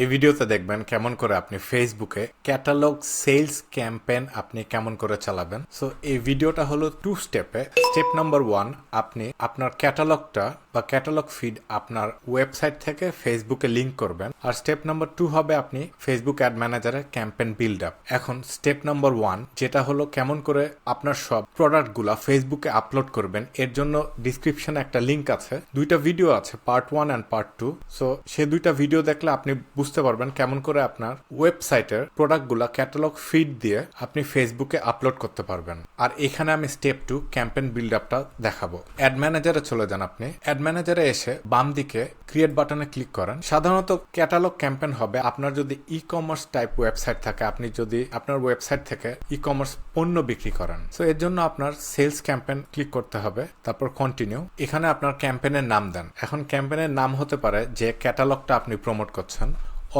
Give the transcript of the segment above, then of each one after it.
এই ভিডিওতে দেখবেন কেমন করে আপনি ফেসবুকে ক্যাটালগ সেলস ক্যাম্পেন আপনি কেমন করে চালাবেন। সো এই ভিডিওটা হলো টু স্টেপে স্টেপ নাম্বার ওয়ান আপনি আপনার ক্যাটালগটা বা ক্যাটালগ ফিড আপনার ওয়েবসাইট থেকে ফেসবুকে লিংক করবেন। আর স্টেপ নাম্বার টু হবে আপনি ফেসবুক অ্যাড ম্যানেজারের ক্যাম্পেন বিল্ড আপ এখন স্টেপ নাম্বার ওয়ান যেটা হলো কেমন করে আপনার সব প্রোডাক্টগুলো ফেসবুকে আপলোড করবেন। এর জন্য ডিসক্রিপশনে একটা লিংক আছে। দুইটা ভিডিও আছে part one and part two so সে দুইটা ভিডিও দেখলে আপনি বুঝতে পারবেন কেমন করে আপনার ওয়েবসাইটের প্রোডাক্টগুলো ক্যাটালগ ফিড দিয়ে আপনি ফেসবুকে আপলোড করতে পারবেন। আর এখানে আমি স্টেপ টু ক্যাম্পেন বিল্ড আপটা দেখাবো। অ্যাড ম্যানেজারে চলে যান আপনি। অ্যাড ম্যানেজারে এসে বাম দিকে ক্রিয়েট বাটনে ক্লিক করেন। সাধারণত ক্যাটালগ ক্যাম্পেন হবে আপনার যদি ই কমার্স টাইপ ওয়েবসাইট থাকে, আপনি যদি আপনার ওয়েবসাইট থেকে ই কমার্স পণ্য বিক্রি করেন। সো, এর জন্য আপনার সেলস ক্যাম্পেন ক্লিক করতে হবে, তারপর কন্টিনিউ এখানে আপনার ক্যাম্পেনের নাম দেন। এখন ক্যাম্পেনের নাম হতে পারে যে ক্যাটালগটা আপনি প্রমোট করছেন।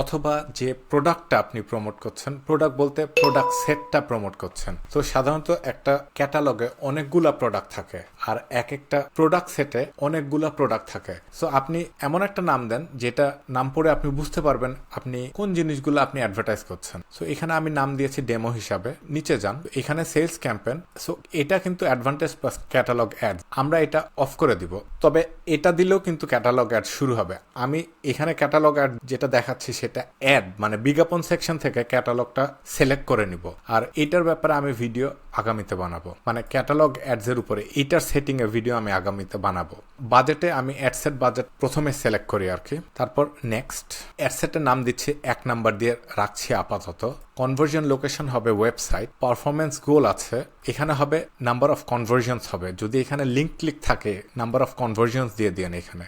অথবা যে প্রোডাক্টটা আপনি প্রমোট করছেন প্রোডাক্ট বলতে প্রোডাক্ট সেটটা প্রমোট করছেন। তো সাধারণত একটা ক্যাটালগে অনেকগুলা প্রোডাক্ট থাকে আর এক একটা প্রোডাক্ট সেটে অনেকগুলা প্রোডাক্ট থাকে। সো আপনি এমন একটা নাম দেন যেটা নাম পড়ে আপনি বুঝতে পারবেন আপনি কোন জিনিসগুলো আপনি অ্যাডভার্টাইজ করছেন। সো এখানে আমি নাম দিয়েছি ডেমো হিসাবে, নিচে যান। এখানে সেলস ক্যাম্পেন সো এটা কিন্তু অ্যাডভান্টেজ প্লাস ক্যাটালগ অ্যাড আমরা এটা অফ করে দিব। তবে এটা দিলেও কিন্তু ক্যাটালগ অ্যাড শুরু হবে। আমি এখানে ক্যাটালগ অ্যাড যেটা দেখাচ্ছি সেটা অ্যাড মানে বিজ্ঞাপন সেকশন থেকে ক্যাটালগটা সিলেক্ট করে নিব। আর এটার ব্যাপারে আমি ভিডিও আগামীতে বানাবো। মানে ক্যাটালগ অ্যাডস এর উপরে এইটার সেটিং এ ভিডিও আমি আগামীতে বানাবো। বাজেটে আমি অ্যাডসেট বাজেট প্রথমে সিলেক্ট করি আর কি। তারপর নেক্সট অ্যাডসেটের নাম দিচ্ছি এক নাম্বার দিয়ে রাখছি আপাতত। কনভার্জন লোকেশন হবে ওয়েবসাইট পারফরমেন্স গোল আছে। এখানে হবে নাম্বার অফ কনভার্জনস হবে। যদি এখানে লিঙ্ক ক্লিক থাকে নাম্বার অফ কনভার্জনস দিয়ে দিন এখানে।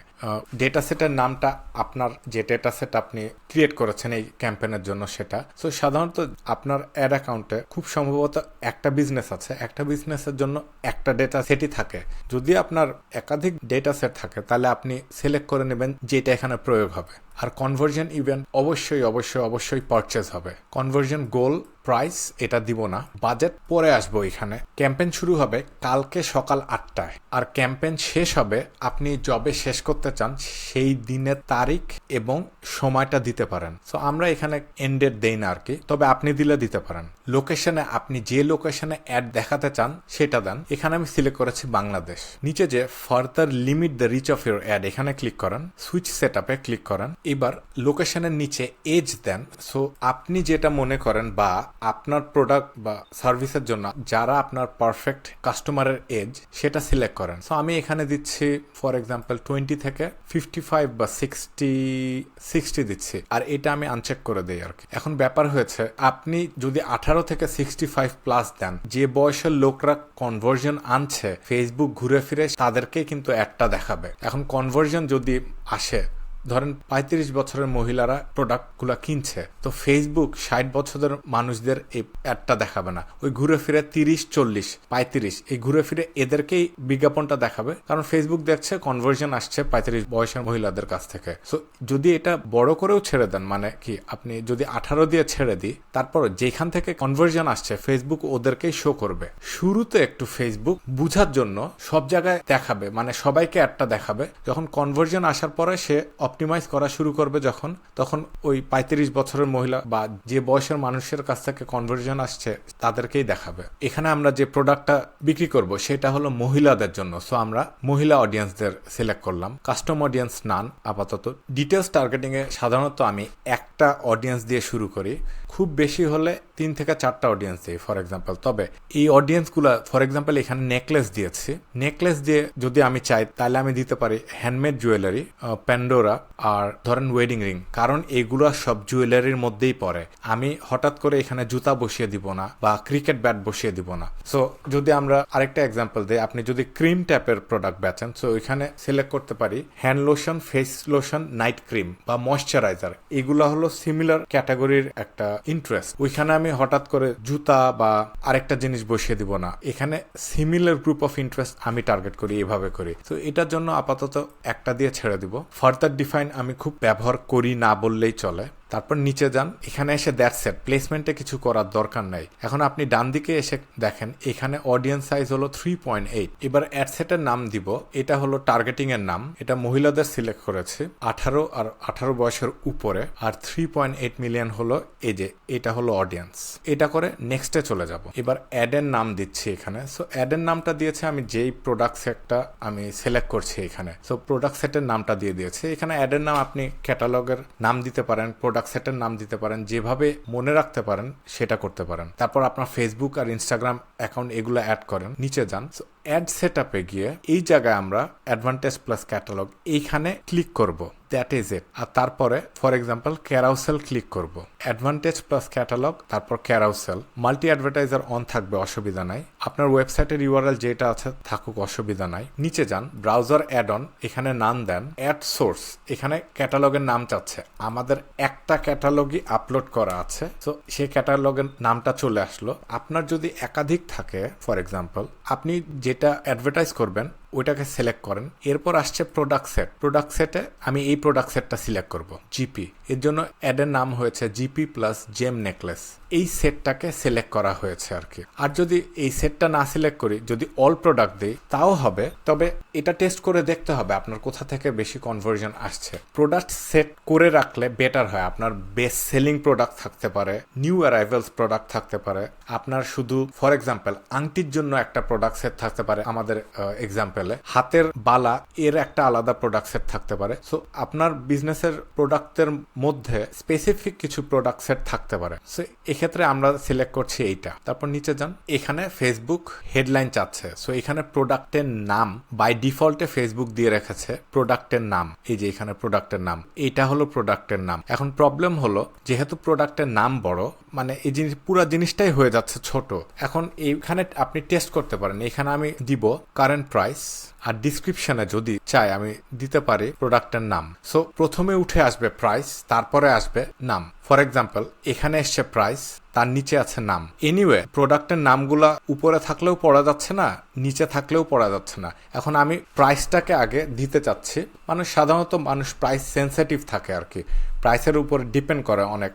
ডেটা সেটের নামটা আপনার যে ডেটা সেট আপনি ক্রিয়েট করেছেন এই ক্যাম্পেনের জন্য সেটা। সো সাধারণত আপনার অ্যাড অ্যাকাউন্টে খুব সম্ভবত একটা বিজনেস আছে। একটা বিজনেসের জন্য একটা ডেটা সেটই থাকে। যদি আপনার একাধিক ডেটা সেট থাকে, তাহলে আপনি সিলেক্ট করে নেবেন যেটা এখানে প্রয়োগ হবে। আর কনভার্জন ইভেন্ট অবশ্যই অবশ্যই অবশ্যই পারচেজ হবে। কনভার্জন গোল প্রাইস এটা দিব না। বাজেট পরে আসব এখানে। ক্যাম্পেন শুরু হবে কালকে সকাল আটটায়। আর ক্যাম্পেন শেষ হবে, আপনি জবে শেষ করতে চান, সেই দিনের তারিখ এবং সময়টা দিতে পারেন। সো আমরা এখানে এন্ডেড দেই না আর কি, তবে আপনি দিলে দিতে পারেন। লোকেশনে আপনি যে লোকেশনে অ্যাড দেখাতে চান, সেটা দেন। এখানে আমি সিলেক্ট করেছি বাংলাদেশ। নিচে যে further limit the reach of your ad এখানে ক্লিক করেন। সুইচ সেট ক্লিক করেন। এবার লোকেশনের নিচে এজ দেন। সো আপনি যেটা মনে করেন বা আপনার প্রোডাক্ট বা সার্ভিসের জন্য যারা আপনার পারফেক্ট কাস্টমারের এজ সেটা সিলেক্ট করেন। সো আমি এখানে দিচ্ছি ফর এক্সাম্পল টোয়েন্টি থেকে ফিফটি ফাইভ বা সিক্সটি সিক্সটি দিচ্ছি। আর এটা আমি আনচেক করে দিই আর কি। এখন ব্যাপার হয়েছে, আপনি যদি আঠারো থেকে সিক্সটি ফাইভ প্লাস দেন, যে বয়সের লোকরা কনভার্জন আনছে ফেসবুক ঘুরে ফিরে তাদেরকে কিন্তু অ্যাডটা দেখাবে। এখন কনভার্জন যদি আসে ধরেন পঁয়ত্রিশ বছরের মহিলারা প্রোডাক্টগুলো কিনছে, তো ফেসবুক ষাট বছরের মানুষদের এই অ্যাডটা দেখাবে না। ওই ঘুরে ফিরে তিরিশ, চল্লিশ, পঁয়ত্রিশ, এই ঘুরে ফিরে এদেরকেই বিজ্ঞাপনটা দেখাবে। কারণ ফেসবুক দেখছে কনভার্জন আসছে পঁয়ত্রিশ বয়সের মহিলাদের কাছ থেকে। সো যদি এটা বড় করেও ছেড়ে দেন মানে কি আপনি যদি আঠারো দিয়ে ছেড়ে দিই, তারপর যেখান থেকে কনভার্জন আসছে ফেসবুক ওদেরকেই শো করবে। শুরুতে একটু ফেসবুক বুঝার জন্য সব জায়গায় দেখাবে মানে সবাইকে অ্যাডটা দেখাবে। যখন কনভার্জন আসার পরে সে অপটিমাইজ করা শুরু করবে যখন, তখন ওই পঁয়ত্রিশ বছরের মহিলা বা যে বয়সের মানুষের কাছ থেকে কনভার্জন আসছে, তাদেরকেই দেখাবে। এখানে আমরা যে প্রোডাক্টটা বিক্রি করব, সেটা হলো মহিলাদের জন্য। সো আমরা মহিলা অডিয়েন্সদের সিলেক্ট করলাম। কাস্টম অডিয়েন্স নান আপাতত। ডিটেলস টার্গেটিংয়ে সাধারণত আমি একটা অডিয়েন্স দিয়ে শুরু করি। খুব বেশি হলে তিন থেকে চারটা অডিয়েন্স দিই ফর এক্সাম্পল তবে এই অডিয়েন্সগুলো ফর এক্সাম্পল এখানে নেকলেস দিয়েছি। নেকলেস দিয়ে যদি আমি চাই, তাহলে আমি দিতে পারি হ্যান্ডমেড জুয়েলারি প্যান্ডোরা আর ধরেন ওয়েডিং রিং কারণ এগুলো সব জুয়েলারির মধ্যেই পড়ে। আমি হঠাৎ করে এখানে জুতা বসিয়ে দিব না বা ক্রিকেট ব্যাট বসিয়ে দিব না। সো যদি আমরা আরেকটা এক্সাম্পল দিই, আপনি যদি ক্রিম ট্যাপের প্রোডাক্ট বেচেন সো এখানে সিলেক্ট করতে পারি hand lotion face lotion night cream বা ময়শ্চারাইজার এগুলো হলো সিমিলার ক্যাটাগরির একটা ইন্টারেস্ট ওইখানে আমি হঠাৎ করে জুতা বা আরেকটা জিনিস বসিয়ে দিব না। এখানে সিমিলার গ্রুপ অফ ইন্টারেস্ট আমি টার্গেট করি এভাবে করি। তো এটার জন্য আপাতত একটা দিয়ে ছেড়ে দিব। ফার্দার ডিফাইন আমি খুব ব্যবহার করি না বললেই চলে। তারপর নিচে যান, এখানে এসে দ্যাট সেট প্লেসমেন্টে কিছু করার দরকার নাই। এখন আপনি ডান দিকে এসে দেখেন, এখানে অডিয়েন্স সাইজ হলো থ্রি পয়েন্ট এইট এবার অ্যাড সেটের নাম দিব, এটা হলো টার্গেটিং এর নাম, এটা মহিলাদের সিলেক্ট করেছে, আঠারো আর আঠারো বয়সের উপরে, আর থ্রি পয়েন্ট এইট মিলিয়ন হলো এই যে, এটা হলো অডিয়েন্স এটা করে নেক্সটে চলে যাব। এবার অ্যাডের নাম দিচ্ছি এখানে সো অ্যাডের নামটা দিয়েছে আমি যেই প্রোডাক্ট সেটটা আমি সিলেক্ট করছি এখানে। সো প্রোডাক্ট সেটের নামটা দিয়ে দিয়েছে। এখানে অ্যাডের নাম আপনি ক্যাটালগের নাম দিতে পারেন প্রোডাক্ট সেটের নাম দিতে পারেন, যেভাবে মনে রাখতে পারেন সেটা করতে পারেন। তারপর আপনার ফেসবুক আর ইনস্টাগ্রাম অ্যাকাউন্ট এগুলো অ্যাড করেন, নিচে যান। অ্যাড সেট আপে গিয়ে এই জায়গায় আমরা অ্যাডভান্টেজ প্লাস ক্যাটালগ এইখানে ক্লিক করব। দ্যাট ইজ ইট আর তারপরে ফর এক্সাম্পল ক্যারাউসেল ক্লিক করব। অ্যাডভান্টেজ প্লাস ক্যাটালগ তারপর ক্যারাউসেল মাল্টি অ্যাডভার্টাইজার অন থাকবে, অসুবিধা নাই। আপনার ওয়েবসাইটের ইউআরএল যেটা আছে, থাকুক, অসুবিধা নাই। নিচে যান ব্রাউজার অ্যাড অন এখানে নাম দেন অ্যাড সোর্স এখানে ক্যাটালগের নাম চাচ্ছে। আমাদের একটা ক্যাটালগই আপলোড করা আছে। তো সেই ক্যাটালগের নামটা চলে আসলো। আপনার যদি একাধিক থাকে ফর এক্সাম্পল আপনি যেটা অ্যাডভার্টাইজ করবেন ওইটাকে সিলেক্ট করেন। এরপর আসছে প্রোডাক্ট সেট প্রোডাক্ট সেটে আমি এই প্রোডাক্ট সেটটা সিলেক্ট করব জিপি এর জন্য অ্যাডের নাম হয়েছে জিপি প্লাস জেম নেকলেস এই সেটটাকে সিলেক্ট করা হয়েছে আর কি। আর যদি এই সেটটা না সিলেক্ট করি, যদি অল প্রোডাক্ট দিই, তাও হবে। তবে এটা টেস্ট করে দেখতে হবে আপনার কোথা থেকে বেশি কনভার্জন আসছে। প্রোডাক্ট সেট করে রাখলে বেটার হয়। আপনার বেস্ট সেলিং প্রোডাক্ট থাকতে পারে নিউ অ্যারাইভেলস প্রোডাক্ট থাকতে পারে। আপনার শুধু ফর এক্সাম্পল আংটির জন্য একটা প্রোডাক্ট সেট থাকতে পারে আমাদের এক্সাম্পলে হাতের বালা এর একটা আলাদা প্রোডাক্ট সেট থাকতে পারে। সো আপনার বিজনেসের প্রোডাক্টের মধ্যে স্পেসিফিক কিছু প্রোডাক্ট সেট থাকতে পারে। সো এক্ষেত্রে আমরা সিলেক্ট করছি এইটা। তারপর নিচে যান। এখানে ফেসবুক হেডলাইন চাচ্ছে। সো এখানে প্রোডাক্টের নাম বাই ডিফল্টে ফেসবুক দিয়ে রেখেছে প্রোডাক্টের নাম। এই যে এখানে প্রোডাক্টের নাম, এইটা হলো প্রোডাক্টের নাম। এখন প্রবলেম হলো, যেহেতু প্রোডাক্টের নাম বড় মানে এই জিনিস, পুরো জিনিসটাই হয়ে যাচ্ছে ছোট। এখন এইখানে আপনি টেস্ট করতে পারেন। এখানে আমি দিব কারেন্ট প্রাইস আর ডিসক্রিপশনে যদি চাই আমি দিতে পারি প্রোডাক্টের নাম। সো প্রথমে উঠে আসবে প্রাইস তারপরে আসবে নাম। ফর এক্সাম্পল এখানে এসছে প্রাইস তার নিচে আছে নাম। এনিওয়ে প্রোডাক্টের নামগুলা উপরে থাকলেও পড়া যাচ্ছে না, নিচে থাকলেও পড়া যাচ্ছে না। এখন আমি প্রাইসটাকে আগে দিতে চাচ্ছি। মানুষ সাধারণত, মানুষ প্রাইস সেন্সিটিভ থাকে আর কি। প্রাইসের উপর ডিপেন্ড করে অনেক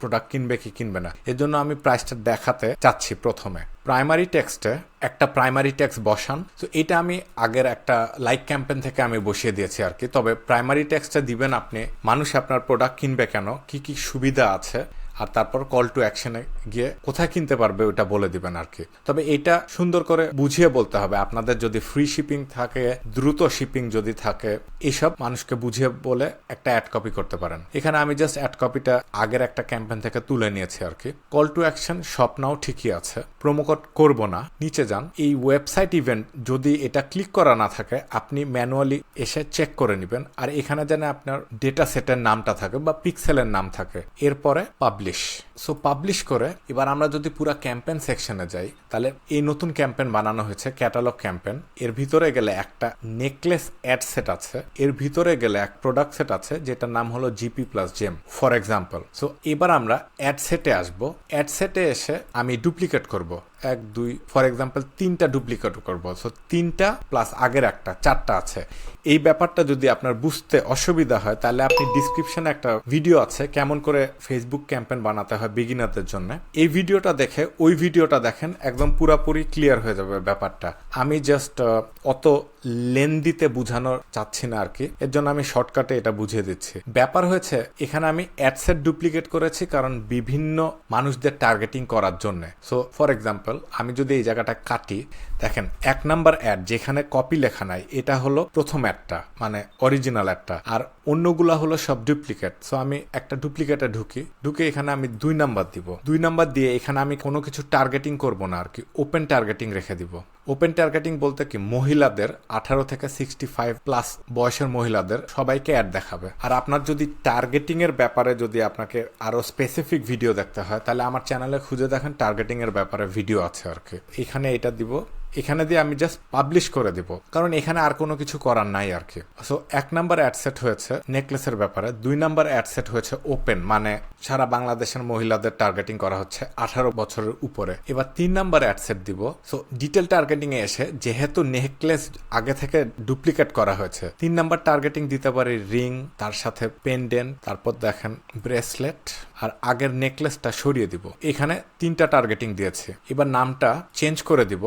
প্রোডাক্ট কিনবে কি কিনবে না। এর জন্য আমি প্রাইসটা দেখাতে চাচ্ছি প্রথমে। প্রাইমারি টেক্সটে একটা প্রাইমারি টেক্সট বসান। তো এটা আমি আগের একটা লাইক ক্যাম্পেন থেকে আমি বসিয়ে দিয়েছি আর কি। তবে প্রাইমারি টেক্সটটা দিবেন আপনি। মানুষ আপনার প্রোডাক্ট কিনবে কেন? কি কি সুবিধা আছে। আর তারপর কল টু অ্যাকশনে গিয়ে কোথায় কিনতে পারবে ওটা বলে দিবেন আর কি। তবে এটা সুন্দর করে বুঝিয়ে বলতে হবে। আপনাদের যদি ফ্রি শিপিং থাকে, দ্রুত শিপিং যদি থাকে, এসব মানুষকে বুঝিয়ে বলে একটা অ্যাড কপি করতে পারেন। এখানে আমি জাস্ট অ্যাড কপিটা আগের একটা ক্যাম্পেন থেকে তুলে নিয়েছি আর কি। কল টু অ্যাকশন স্বপ্নাও ঠিকই আছে। প্রোমোকোড করব না, নিচে যান। এই ওয়েবসাইট ইভেন্ট যদি এটা ক্লিক করা না থাকে, আপনি ম্যানুয়ালি এসে চেক করে নেবেন। আর এখানে যেন আপনার ডেটা সেটের নামটা থাকে বা পিক্সেলের নাম থাকে, এরপরে পাবলিশ সো পাবলিশ করে, এবার আমরা যদি পুরো ক্যাম্পেন সেকশনে যাই, তাহলে এই নতুন ক্যাম্পেন বানানো হয়েছে ক্যাটালগ ক্যাম্পেন এর ভিতরে গেলে একটা নেকলেস অ্যাড সেট আছে, এর ভিতরে গেলে এক প্রোডাক্ট সেট আছে, যেটার নাম হলো GP plus gem for example so এবার আমরা অ্যাড সেটে আসব অ্যাড সেটে এসে আমি ডুপ্লিকেট করব। এক, দুই ফর এক্সাম্পল তিনটা ডুপ্লিকেট করব। সো তিনটা প্লাস আগের একটা, চারটা আছে। এই ব্যাপারটা যদি আপনার বুঝতে অসুবিধা হয়, তাহলে আপনি ডিসক্রিপশনে একটা ভিডিও আছে, কেমন করে ফেসবুক ক্যাম্পেন বানাতে হয় বিগিনারদের জন্য। এই ভিডিওটা দেখে ওই ভিডিওটা দেখেন একদম পুরাপুরি ক্লিয়ার হয়ে যাবে ব্যাপারটা। আমি জাস্ট অত লেন্দিতে বোঝানো চাচ্ছি না আর কি। এর জন্য আমি শর্টকাটে এটা বুঝিয়ে দিচ্ছি। ব্যাপার হয়েছে, এখানে আমি অ্যাডসেট ডুপ্লিকেট করেছি কারণ বিভিন্ন মানুষদের টার্গেটিং করার জন্য। সো ফর এক্সাম্পল আমি যদি এই জায়গাটা কাটি, দেখেন, এক নাম্বার অ্যাড যেখানে কপি লেখা নাই, এটা হলো প্রথম অ্যাডটা মানে অরিজিনাল অ্যাডটা আর অন্যগুলা হলো সব ডুপ্লিকেট সো আমি একটা ডুপ্লিকেটে ঢুকি, ঢুকে এখানে আমি দুই নাম্বার দিব। দুই নাম্বার দিয়ে এখানে আমি কোনো কিছু টার্গেটিং করব না আর কি ওপেন টার্গেটিং রেখে দিব। ওপেন টার্গেটিং বলতে কি, মহিলাদের আঠারো থেকে সিক্সটি ফাইভ প্লাস বয়সের মহিলাদের সবাইকে অ্যাড দেখাবে। আর আপনার যদি টার্গেটিং এর ব্যাপারে যদি আপনাকে আরও স্পেসিফিক ভিডিও দেখতে হয়, তাহলে আমার চ্যানেলে খুঁজে দেখেন টার্গেটিং এর ব্যাপারে ভিডিও আছে আর কি। এখানে এটা দিব। এখানে দিয়ে আমি জাস্ট পাবলিশ করে দিব। কারণ এখানে আর কোনো কিছু করার নাই আর কি। সো এক নাম্বার অ্যাডসেট হয়েছে নেকলেসের ব্যাপারে। দুই নাম্বার অ্যাডসেট হয়েছে ওপেন মানে সারা বাংলাদেশের মহিলাদের টার্গেটিং করা হচ্ছে আঠারো বছরের উপরে। এবার তিন নাম্বার অ্যাডসেট দিব। সো ডিটেল টার্গেটিং এ এসে যেহেতু নেকলেস আগে থেকে ডুপ্লিকেট করা হয়েছে, তিন নাম্বার টার্গেটিং দিতে পারি রিং তার সাথে পেন্ডেন্ট তারপর দেখেন ব্রেসলেট আর আগের নেকলেসটা সরিয়ে দিব। এখানে তিনটা টার্গেটিং দিয়েছে। এবার নামটা চেঞ্জ করে দিব।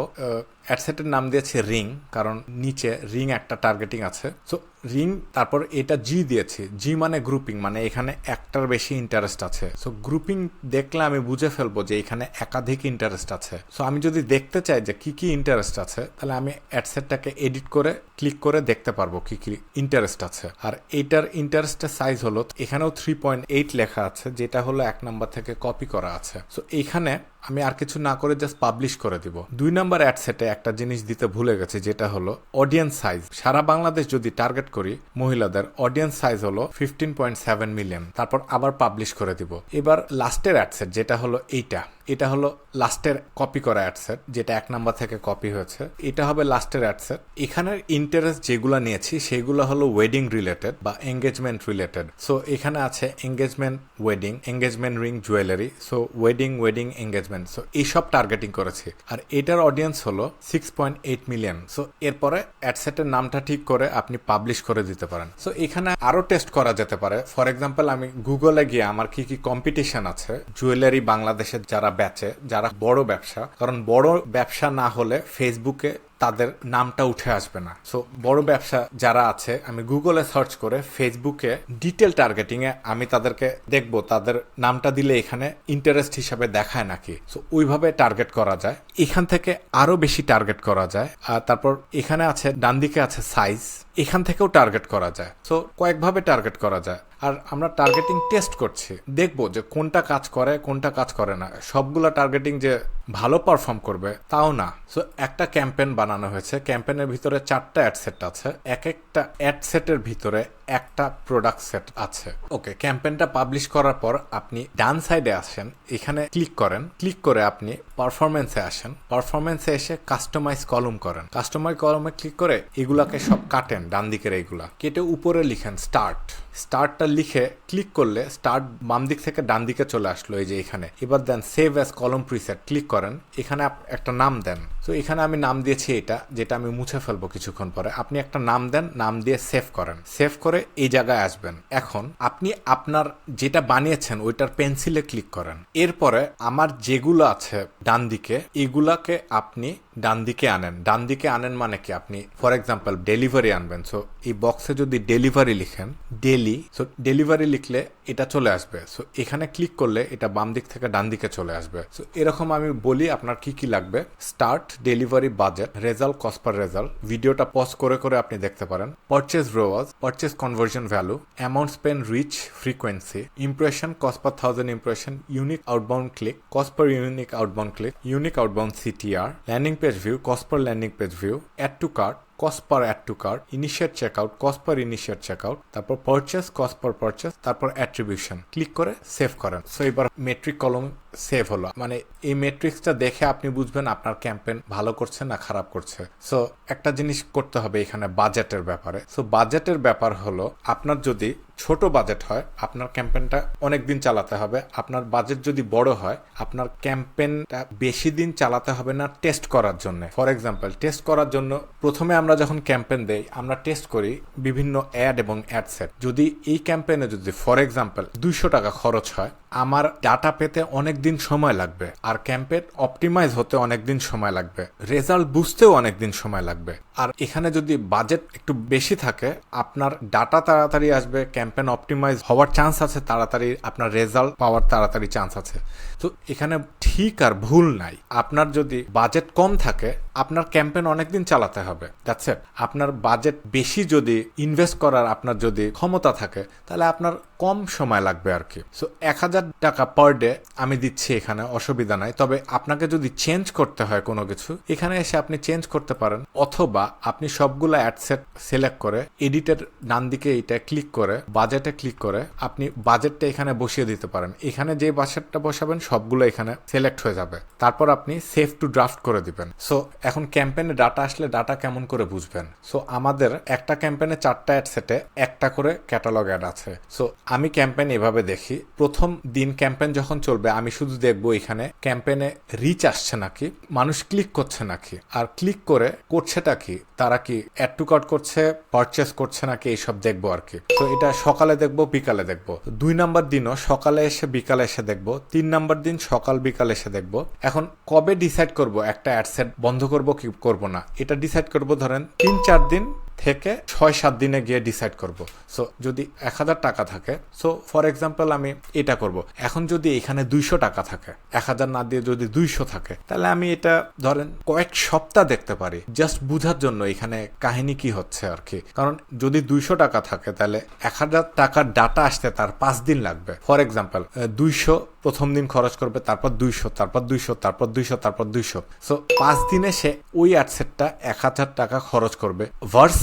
অ্যাডসেটের নাম দিয়েছে রিং কারণ নিচে রিং একটা টার্গেটিং আছে। সো রিং তারপর এটা জি দিয়েছি। জি মানে গ্রুপিং মানে এখানে একটার বেশি ইন্টারেস্ট আছে। সো গ্রুপিং দেখলে আমি বুঝে ফেলব যে এখানে একাধিক ইন্টারেস্ট আছে। সো আমি যদি দেখতে চাই যে কি কি ইন্টারেস্ট আছে, তাহলে আমি অ্যাডসেটটাকে এডিট করে ক্লিক করে দেখতে পারব কি কি ইন্টারেস্ট আছে। আর এইটার ইন্টারেস্টের সাইজ হলো, এখানেও থ্রি পয়েন্ট এইট লেখা আছে, যেটা হলো এক নাম্বার থেকে কপি করা আছে। সো এখানে আমি আর কিছু না করে জাস্ট পাবলিশ করে দিব। দুই নাম্বার অ্যাডসেটে একটা জিনিস দিতে ভুলে গেছি, যেটা হলো অডিয়েন্স সাইজ সারা বাংলাদেশ যদি টার্গেট করি, মহিলাদের অডিয়েন্স সাইজ হলো ফিফটিন পয়েন্ট সেভেন মিলিয়ন তারপর আবার পাবলিশ করে দিব। এবার লাস্টের অ্যাডসেট যেটা হলো এইটা। এটা হলো লাস্টের কপি করা অ্যাডসেট যেটা এক নাম্বার থেকে কপি হয়েছে। এটা হবে লাস্টের অ্যাডসেট এখানের ইন্টারেস্ট যেগুলো নিয়েছি, সেগুলো হলো ওয়েডিং রিলেটেড বা এঙ্গেজমেন্ট রিলেটেড সো এখানে আছে engagement wedding engagement ring jewellery so wedding wedding engagement so এইসব টার্গেটিং করেছি। আর এটার অডিয়েন্স হলো six point eight million so এরপরে অ্যাডসেটের নামটা ঠিক করে আপনি পাবলিশ করে দিতে পারেন। সো এখানে আরও টেস্ট করা যেতে পারে। ফর এক্সাম্পল আমি গুগলে গিয়ে আমার কি কি কম্পিটিশন আছে জুয়েলারি বাংলাদেশের যারা বেচে যারা বড় ব্যবসা কারণ বড় ব্যবসা না হলে ফেসবুকে তাদের নামটা উঠে আসবে না। সো বড় ব্যবসা যারা আছে, আমি গুগলে সার্চ করে ফেসবুকে ডিটেল টার্গেটিং এ আমি তাদেরকে দেখব, তাদের নামটা দিলে এখানে ইন্টারেস্ট হিসাবে দেখায় নাকি। সো ওইভাবে টার্গেট করা যায়। এখান থেকে আরও বেশি টার্গেট করা যায়। আর তারপর এখানে আছে, ডান দিকে আছে সাইজ এখান থেকেও টার্গেট করা যায়। সো কয়েকভাবে টার্গেট করা যায়। আর আমরা টার্গেটিং টেস্ট করছি। দেখব যে কোনটা কাজ করে, কোনটা কাজ করে না। সবগুলা টার্গেটিং যে ভালো পারফর্ম করবে, তাও না। সো একটা ক্যাম্পেন বানানো হয়েছে। ক্যাম্পেনের ভিতরে চারটা অ্যাডসেট আছে। এক একটা অ্যাডসেটের ভিতরে একটা প্রোডাক্ট সেট আছে। ওকে ক্যাম্পেনটা পাবলিশ করার পর আপনি ডান সাইডে আসেন, এখানে ক্লিক করেন। ক্লিক করে আপনি পারফরমেন্সে আসেন। পারফরমেন্সে এসে কাস্টমাইজ কলম করেন। কাস্টমাইজ কলমে ক্লিক করে এগুলাকে সব কাটেন, ডান দিকের এইগুলা কেটে উপরে লিখেন স্টার্ট স্টার্টটা লিখে ক্লিক করলে স্টার্ট বাম দিক থেকে ডান দিকে চলে আসলো, এই যে এখানে। এবার then save as column preset click করেন। এখানে একটা নাম দেন। তো এখানে আমি নাম দিয়েছি এটা, যেটা আমি মুছে ফেলব কিছুক্ষণ পরে। আপনি একটা নাম দেন, নাম দিয়ে সেভ করেন। সেভ করে এই জায়গায় আসবেন। এখন আপনি আপনার যেটা বানিয়েছেন, ওইটার পেন্সিলে ক্লিক করেন। এরপরে আমার যেগুলো আছে ডান দিকে, এগুলাকে আপনি ডান দিকে আনেন। ডান দিকে আনেন মানে কি? আপনি, ফর এক্সাম্পল, ডেলিভারি আনবেন। সো এই বক্সে যদি ডেলিভারি লিখেন ডেলি সো ডেলিভারি লিখলে এটা চলে আসবে। সো এখানে ক্লিক করলে এটা বাম দিক থেকে ডান দিকে চলে আসবে। সো এরকম আমি বলি আপনার কি কি লাগবে। Start delivery budget result cost per result ভিডিওটা পজ করে করে আপনি দেখতে পারেন। Purchase ROAS purchase conversion value amount spent reach frequency impression cost per thousand impression unique outbound click cost per unique outbound click unique outbound CTR landing page view cost per landing page view add to cart cost per add to cart initiate checkout cost per initiate checkout তারপর purchase cost per purchase তারপর attribution click করে save করেন। So এবার metric column save হলো। মানে এই মেট্রিক্সটা দেখে আপনি বুঝবেন আপনার ক্যাম্পেন ভালো করছে না খারাপ করছে। সো একটা জিনিস করতে হবে এখানে বাজেটের ব্যাপারে। সো বাজেটের ব্যাপার হলো, আপনার যদি ছোট বাজেট হয়, আপনার ক্যাম্পেনটা অনেক দিন চালাতে হবে। আপনার বাজেট যদি বড় হয়, আপনার ক্যাম্পেনটা বেশি দিন চালাতে হবে না টেস্ট করার জন্য। ফর এক্সাম্পল টেস্ট করার জন্য প্রথমে আমরা যখন ক্যাম্পেন দেই, আমরা টেস্ট করি বিভিন্ন অ্যাড এবং অ্যাড সেট যদি এই ক্যাম্পেনে যদি ফর এক্সাম্পল দুইশো টাকা খরচ হয় আমার ডাটা পেতে অনেক দিন সময় লাগবে, আর ক্যাম্পেন অপটিমাইজ হতে অনেক দিন সময় লাগবে রেজাল্ট বুঝতেও অনেক দিন সময় লাগবে। আর এখানে যদি বাজেট একটু বেশি থাকে, আপনার ডাটা তাড়াতাড়ি আসবে ক্যাম্পেন অপটিমাইজ হওয়ার চান্স আছে, তাড়াতাড়ি আপনার রেজাল্ট পাওয়ার তাড়াতাড়ি চান্স আছে। তো এখানে ঠিক আর ভুল নাই। আপনার যদি বাজেট কম থাকে, আপনার ক্যাম্পেন অনেকদিন চালাতে হবে। ইট আপনার বাজেট বেশি যদি ইনভেস্ট করার আপনার যদি ক্ষমতা থাকে, তাহলে আপনার কম সময় লাগবে আর কি। সো এক হাজার টাকা পার ডে আমি দিচ্ছি এখানে, অসুবিধা নাই। তবে আপনাকে যদি চেঞ্জ করতে হয় কোনো কিছু, এখানে এসে আপনি চেঞ্জ করতে পারেন। অথবা আপনি সবগুলো অ্যাডসেট সিলেক্ট করে এডিটের ডান দিকে এইটা ক্লিক করে বাজেটে ক্লিক করে, আপনি বাজেটটা এখানে বসিয়ে দিতে পারেন। এখানে যে বাজেটটা বসাবেন সবগুলো এখানে সিলেক্ট হয়ে যাবে। তারপর আপনি সেভ টু ড্রাফট করে দিবেন। সো এখন ক্যাম্পেনে ডাটা আসলে ডাটা কেমন করে বুঝবেন? সো আমাদের একটা ক্যাম্পেনে চারটা অ্যাড সেটে একটা করে ক্যাটালগ অ্যাড আছে। সো আমি ক্যাম্পেন এভাবে দেখি। প্রথম দিন ক্যাম্পেন যখন চলবে, আমি শুধু দেখব এখানে ক্যাম্পেনে রিচ আসছে নাকি, মানুষ ক্লিক করছে নাকি, আর ক্লিক করে করছেটা কি, তারা কি অ্যাড টু কার্ট করছে পারচেস করছে নাকি, এইসব দেখব আর কি। তো এটা সকালে দেখব, বিকালে দেখব। দুই নাম্বার দিনও সকালে এসে, বিকালে এসে দেখব। তিন নাম্বার দিন সকাল, বিকাল এসে দেখব। এখন কবে ডিসাইড করব? একটা অ্যাডসেট বন্ধ করব কি করব না? এটা ডিসাইড করব ধরেন তিন, চার দিন থেকে ছয়, সাত দিনে গিয়ে ডিসাইড করব। সো যদি এক হাজার টাকা থাকে সো ফর এক্সাম্পল আমি এটা করব। এখন যদি এখানে দুইশো টাকা থাকে, এক হাজার না দিয়ে যদি দুইশো থাকে, তাহলে আমি এটা ধরেন কয়েক সপ্তাহ দেখতে পারি। জাস্ট বুঝার জন্য এখানে কাহিনী কি হচ্ছে আর কি। কারণ যদি দুইশো টাকা থাকে, তাহলে এক হাজার টাকার ডাটা আসতে তার পাঁচ দিন লাগবে। ফর এক্সাম্পল দুইশো প্রথম দিন খরচ করবে, তারপর দুইশো তারপর দুইশো তারপর দুইশো তারপর দুইশো। সো পাঁচ দিনে সে ওই অ্যাডসেটটা এক হাজার টাকা খরচ করবে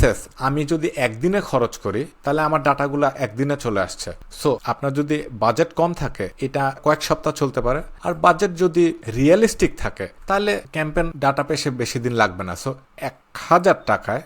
ভার্সেস আমি যদি একদিনে খরচ করি, তাহলে আমার ডাটাগুলো একদিনে চলে আসছে। সো আপনার যদি বাজেট কম থাকে, এটা কয়েক সপ্তাহ চলতে পারে। আর বাজেট যদি রিয়েলিস্টিক থাকে, তাহলে ক্যাম্পেন ডাটা পেশে বেশি দিন লাগবে না। সো এক হাজার টাকায়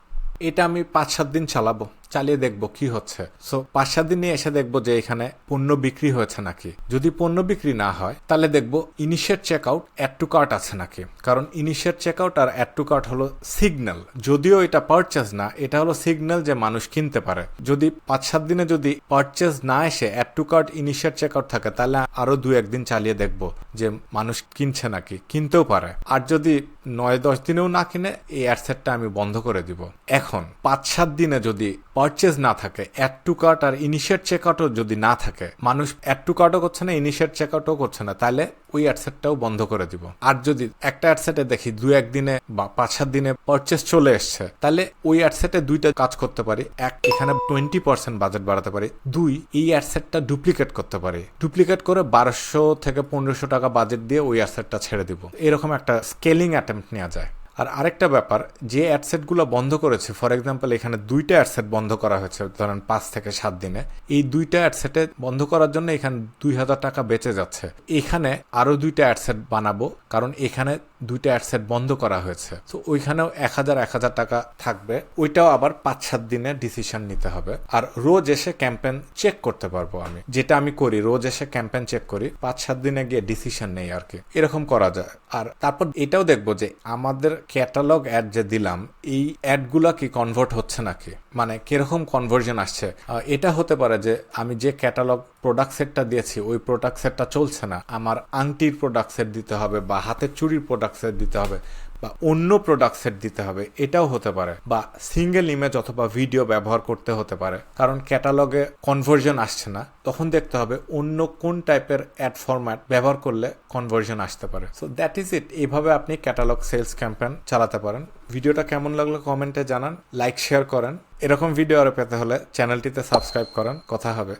এটা আমি পাঁচ সাত দিন চালাবো। চালিয়ে দেখব কি হচ্ছে। সো পাঁচ সাত দিনে এসে দেখব যে এখানে পণ্য বিক্রি হয়েছে নাকি। যদি পণ্য বিক্রি না হয়, তাহলে দেখব initiate check out add to cart আছে নাকি। কারণ ইনিশিয়েট চেক আউট আর অ্যাড টু কার্ট হলো সিগন্যাল। যদিও এটা পারচেস না, এটা হলো সিগন্যাল যে মানুষ কিনতে পারে। যদি পাঁচ সাত দিনে যদি পারচেস না এসে add to cart initiate check out থাকে, তাহলে আরও দু একদিন চালিয়ে দেখব যে মানুষ কিনছে নাকি, কিনতেও পারে। আর যদি নয় দশ দিনেও না কিনে, এই অ্যাডসেটটা আমি বন্ধ করে দিব। এখন পাঁচ সাত দিনে যদি পারচেজ না থাকে অ্যাড টু কার্ট আর ইনিশিয়েট চেকআউটও যদি না থাকে, মানুষ অ্যাড টু কার্টও করছে না ইনিশিয়েট চেকআউটও করছে না, তাহলে ওই অ্যাডসেটটাও বন্ধ করে দিব। আর যদি একটা অ্যাডসেটে দেখি দু একদিনে বা পাঁচ সাত দিনে পারচেস চলে এসছে, তাহলে ওই অ্যাডসেটে দুইটা কাজ করতে পারি। এক, এখানে টোয়েন্টি পার্সেন্ট বাজেট বাড়াতে পারি। দুই, এই অ্যাডসেটটা ডুপ্লিকেট করতে পারি। ডুপ্লিকেট করে বারোশো থেকে পনেরোশো টাকা বাজেট দিয়ে ওই অ্যাডসেটটা ছেড়ে দিব। এরকম একটা স্কেলিং অ্যাটেম্প নেওয়া যায়। আর আরেকটা ব্যাপার, যে অ্যাডসেটগুলো বন্ধ করেছে ফর এক্সাম্পল এখানে দুইটা অ্যাডসেট বন্ধ করা হয়েছে, ধরেন পাঁচ থেকে সাত দিনে, এই দুইটা অ্যাডসেটে বন্ধ করার জন্য এখানে দুই হাজার টাকা বেঁচে যাচ্ছে। এখানে আরও দুইটা অ্যাডসেট বানাবো, কারণ এখানে দুইটা অ্যাডসেট বন্ধ করা হয়েছে। তো ওইখানেও এক হাজার এক হাজার টাকা থাকবে। ওইটাও আবার পাঁচ, সাত দিনে ডিসিশন নিতে হবে। আর রোজ এসে ক্যাম্পেন চেক করতে পারব আমি। যেটা আমি করি, রোজ এসে ক্যাম্পেন চেক করি, পাঁচ, সাত দিনে গিয়ে ডিসিশন নেই আর কি। এরকম করা যায়। আর তারপর এটাও দেখব যে, আমাদের ক্যাটালগ অ্যাড যে দিলাম, এই অ্যাডগুলা কি কনভার্ট হচ্ছে নাকি? মানে কীরকম কনভার্জন আসছে? এটা হতে পারে যে, আমি যে ক্যাটালগ প্রোডাক্ট সেটটা দিয়েছি, ওই প্রোডাক্ট সেটটা চলছে না। আমার আংটির প্রোডাক্ট সেট দিতে হবে বা হাতের চুরির প্রোডাক্ট সেট দিতে হবে বা অন্য প্রোডাক্ট সেট দিতে হবে, এটাও হতে পারে। বা সিঙ্গেল ইমেজ অথবা ভিডিও ব্যবহার করতে হতে পারে। কারণ ক্যাটালগে কনভার্জন আসছে না, তখন দেখতে হবে অন্য কোন টাইপের অ্যাড ফরম্যাট ব্যবহার করলে কনভার্জন আসতে পারে। সো দ্যাট ইজ ইট এইভাবে আপনি ক্যাটালগ সেলস ক্যাম্পেন চালাতে পারেন। ভিডিওটা কেমন লাগল কমেন্টে জানান লাইক শেয়ার করেন। এরকম ভিডিও আরও পেতে হলে চ্যানেলটিতে সাবস্ক্রাইব করেন। কথা হবে।